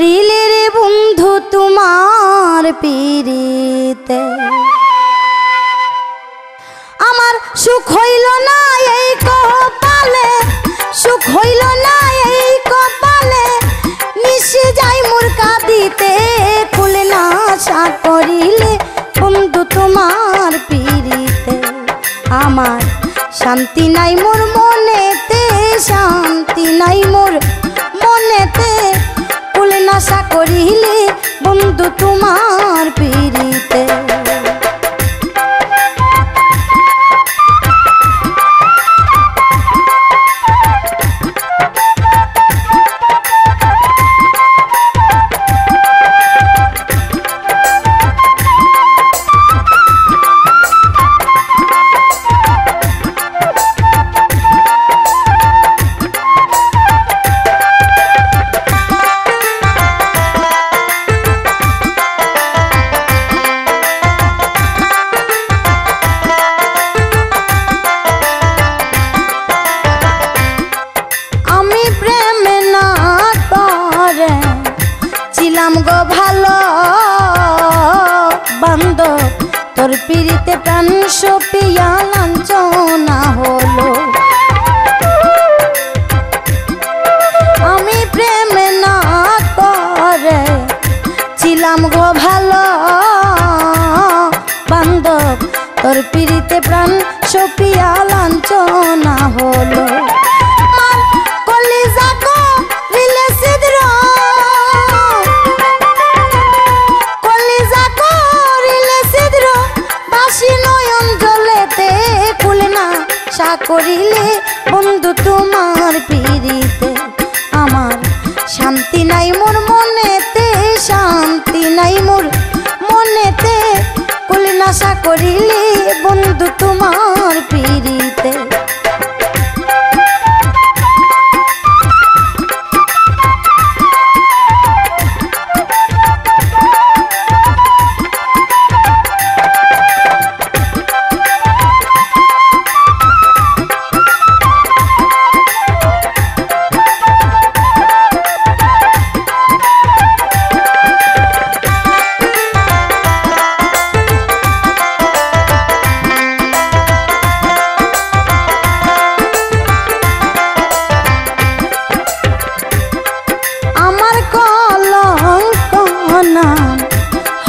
Relay রে বন্ধু তোমার পিড়িতে। আমার সুখ হইল না এই কপালে, সুখ হইল না এই কপালে। মিশে যাই মোর কাঁদিতে ফুলে না আশা করিলে বন্ধু তোমার পিড়িতে। আমার শান্তি নাই মোর মনেতে, শান্তি নাই মোর মনেতে কুলে নাশা করিলে বন্ধু তোমার পিড়িতে। ছিলাম গো ভালো। বান্ধ, তোর পিড়িতে প্রাণ সপিয়া লাঞ্চনা হলো। আমি প্রেমে না করে ছিলাম গো ভালো। বান্ধব তোর পিড়িতে প্রাণ সপিয়া লাঞ্চনা হলো। করিলে বন্ধু তোমার পিড়িতে আমার শান্তি নাই মোর মনেতে, শান্তি নাই মোর মনেতে। কুলে নাশা করিলে বন্ধু তোমার পিড়িতে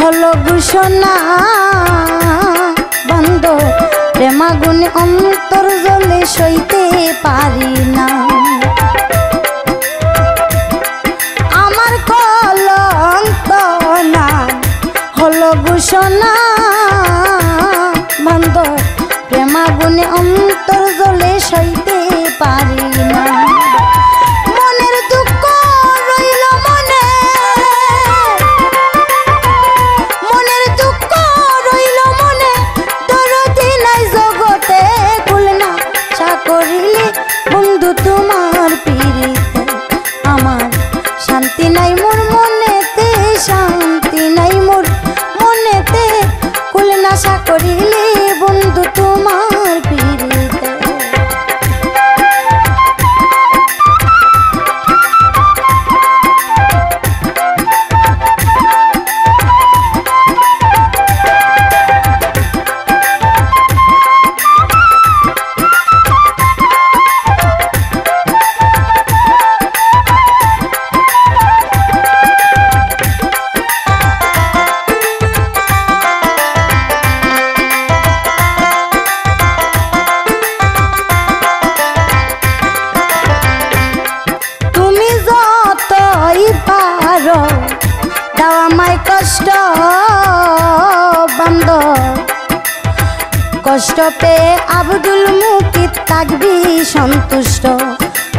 হলো ঘোষণা বান্ধ। প্রেমাগুনে অন্তর জলে সইতে পারি না। আমার কলঙ্ক নাম হলো ঘোষণা বান্ধ। প্রেমাগুনে অন্তর তোমার পিড়িতে আমার। শান্তি নাই মোর মনেতে, শান্তি নাই মোর মনেতে। কুল নাশা করিলে বন্ধু তোমার। কষ্ট বন্ধ। কষ্ট পেয়ে আব্দুল মুকিত থাকবি সন্তুষ্ট।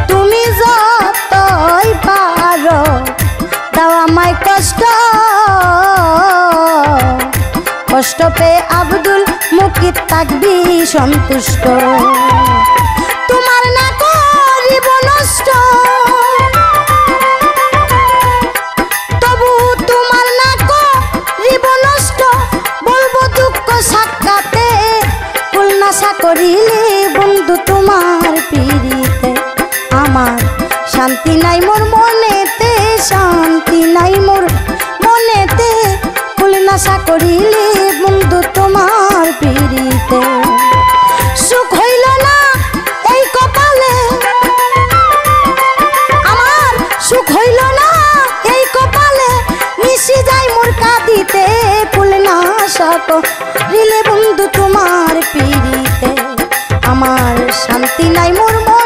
তুমি যতই পারো দাও আমায় কষ্ট। কষ্ট পেয়ে আব্দুল মুকিত থাকবি সন্তুষ্ট। তোমার পিড়িতে। আমার শান্তি নাই মোর মনেতে, শান্তি নাই মোর মনেতে। নাশা করিলে বন্ধু তোমার পিড়িতে। সুখ হইল না এই কপালে। সুখ হইল না এই কপালে। বন্ধু তোমার পিড়িতে। আমার শান্তি নাই মোর মন।